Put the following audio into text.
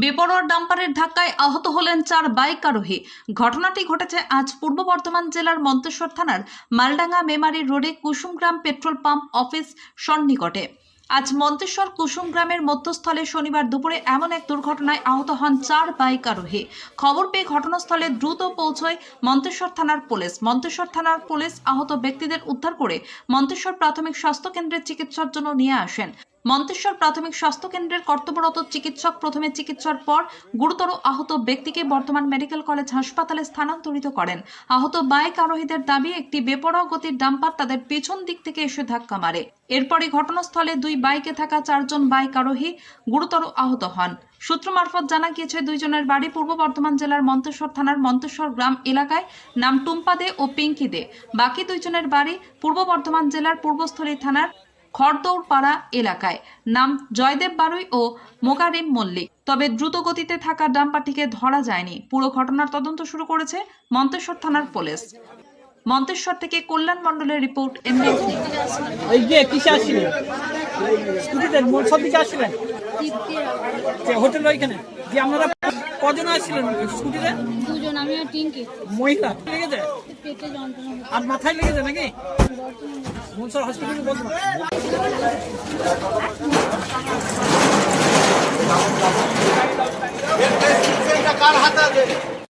বেপরোয়া ডাম্পারের ধাক্কায় আহত হলেন চার বাইক আরোহী। ঘটনাটি ঘটেছে আজ পূর্ব বর্ধমান জেলার মন্তেশ্বর থানার মালডাঙ্গা মেমারি রোডে কুসুমগ্রাম পেট্রোল পাম্প অফিস সন্নিকটে। আজ মন্তেশ্বর কুসুমগ্রামের মধ্যস্থলে শনিবার দুপুরে এমন এক দুর্ঘটনায় আহত হন চার বাইক আরোহী। খবর পেয়ে ঘটনাস্থলে দ্রুত পৌঁছয় মন্তেশ্বর থানার পুলিশ। মন্তেশ্বর থানার পুলিশ আহত ব্যক্তিদের উদ্ধার করে মন্তেশ্বর প্রাথমিক স্বাস্থ্য কেন্দ্রের চিকিৎসার জন্য নিয়ে আসেন। মন্তেশ্বর প্রাথমিক স্বাস্থ্য কেন্দ্রের কর্তব্যরত চিকিৎসক প্রথমে চিকিৎসার পর গুরুতর আহত ব্যক্তিকে বর্তমান মেডিকেল কলেজ হাসপাতালে স্থানান্তরিত করেন। আহত বাইক আরোহীদের দাবি, একটি বেপরোয়া গতির ডাম্পার তাদের পেছন দিক থেকে এসে ধাক্কা মারে। এরপরই ঘটনাস্থলে দুই বাইকে থাকা চারজন বাইক আরোহী গুরুতর আহত হন। সূত্র মারফত জানা গিয়েছে, দুইজনের বাড়ি পূর্ব বর্ধমান জেলার মন্তেশ্বর থানার মন্তেশ্বর গ্রাম এলাকায় নাম টুম্পা দে ও পিঙ্কি দে। বাকি দুইজনের বাড়ি পূর্ব বর্ধমান জেলার পূর্বস্থলী থানার খড়দৌড়পাড়া এলাকায়। নাম জয়দেব বারুই ও মোকারিম মল্লিক। তবে দ্রুত গতিতে থাকা ডাম্পারটিকে ধরা যায়নি। পুরো ঘটনার তদন্ত শুরু করেছে মন্তেশ্বর থানার পুলিশ। মন্তেশ্বর থেকে কল্যাণ মণ্ডলের রিপোর্ট এমবিএস নিউজ যে কিসে আসছিলেন? স্কুটিতে সব দিকে আসছিলেন? হোটেল ওইখানে? যে আপনারা কজন আসছিলেন স্কুটিতে? দুজন আমি আর টিঙ্কি। মহিলা। লেগেছে? পেটে যন্ত্রণা আর মাথায় লেগেছে নাকি? মনসর হসপিটালে বন্ধ কার হাতে আছে?